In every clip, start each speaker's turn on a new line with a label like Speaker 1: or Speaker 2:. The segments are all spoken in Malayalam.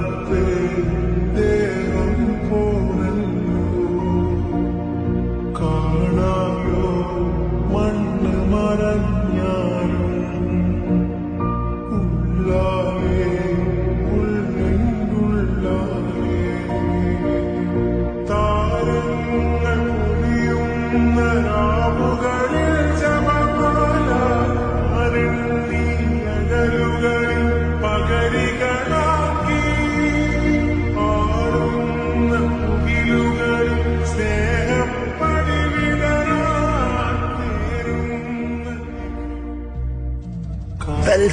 Speaker 1: Rabbi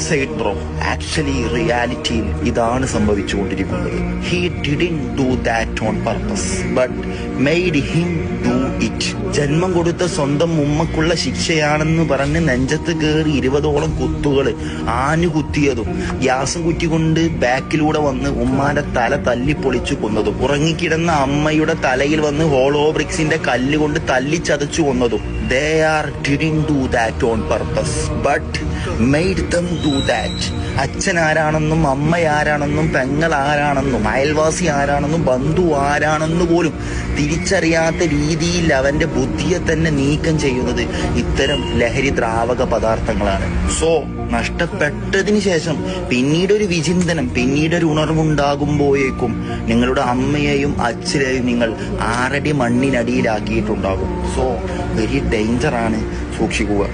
Speaker 1: സൈഡ് ബ്രോ ആക്ച്വലി റിയാലിറ്റിയിൽ ഇതാണ് സംഭവിച്ചുകൊണ്ടിരിക്കുന്നത്. He didn't do that on purpose but made him do it ജന്മം കൊടുത്ത സ്വന്തം ഉമ്മക്കുള്ള ശിക്ഷയാണെന്ന് പറഞ്ഞ് നെഞ്ചത്ത് കയറി ഇരുപതോളം കുത്തുകൾ ആനു കുത്തിയതും ഗ്യാസും കുറ്റിക്കൊണ്ട് ബാക്കിലൂടെ വന്ന് ഉമ്മാന്റെ തല തല്ലിപ്പൊളിച്ചു കൊന്നതും ഉറങ്ങിക്കിടന്ന അമ്മയുടെ തലയിൽ വന്ന് ഹോളോ ബ്രിക്സിന്റെ കല്ല് കൊണ്ട് തല്ലിച്ചതച്ചു കൊന്നതും. They are didn't do that on purpose, but made them do that. അച്ഛൻ ആരാണെന്നും അമ്മ ആരാണെന്നും പെങ്ങൾ ആരാണെന്നും അയൽവാസി ആരാണെന്നും ബന്ധു ആരാണെന്ന് പോലും തിരിച്ചറിയാത്ത രീതിയിൽ അവന്റെ ബുദ്ധിയെ തന്നെ നീക്കം ചെയ്യുന്നത് ഇത്തരം ലഹരി ദ്രാവക പദാർത്ഥങ്ങളാണ്. സോ നഷ്ടപ്പെട്ടതിന് ശേഷം പിന്നീട് ഒരു വിചിന്തനം പിന്നീട് ഒരു ഉണർവുണ്ടാകുമ്പോഴേക്കും നിങ്ങളുടെ അമ്മയെയും അച്ഛനെയും നിങ്ങൾ ആറടി മണ്ണിനടിയിലാക്കിയിട്ടുണ്ടാകും. സോ വെരി ഡേഞ്ചറാണ് സൂക്ഷിക്കുക.